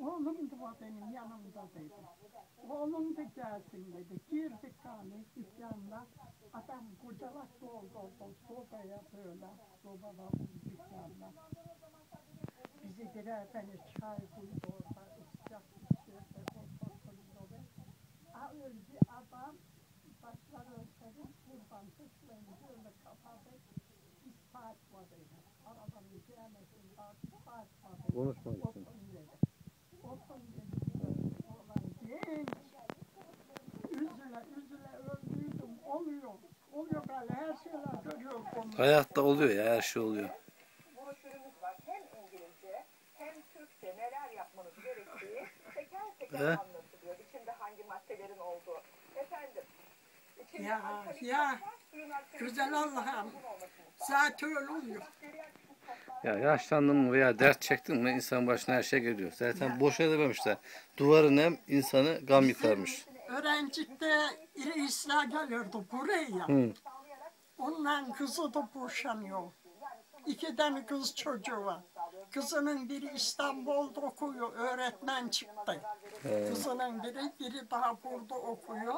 Oğlum da benim yanımda dedi. Oğlum da gelsin dedi. Girdik hani dükkanla. Adam kucalak doldurdu sobaya böyle. Sobada bu dükkanla. Bizi birer tane çay koydu orada. İçeride oturtuldu. Ha öldü adam. Başlar ölçeri buradan tıklayınca öyle kapadı. İspat var dedi. Arabanın gelmesinde ispat var dedi. Hayatta oluyor ya her şey oluyor. broşürümüz var. Hem İngilizce hem Türkçe neler yapmanız gerektiği teker teker He? anlatılıyor. İçinde hangi maddelerin olduğu. Efendim. içinde Ya, ya, güzel Allah'ım. Zaten öyle oluyor. Ya yaşlandın mı veya dert çektin mi insan başına her şey geliyor. Zaten boş edememişler. Duvarın hem insanı gam yıkarmış. Öğrencikte iri İsla gelirdi buraya. Hı. Ondan kızı da boşanıyor. İki tane kız çocuğu var. Kızının biri İstanbul'da okuyor, öğretmen çıktı. Kızının biri, biri daha burada okuyor.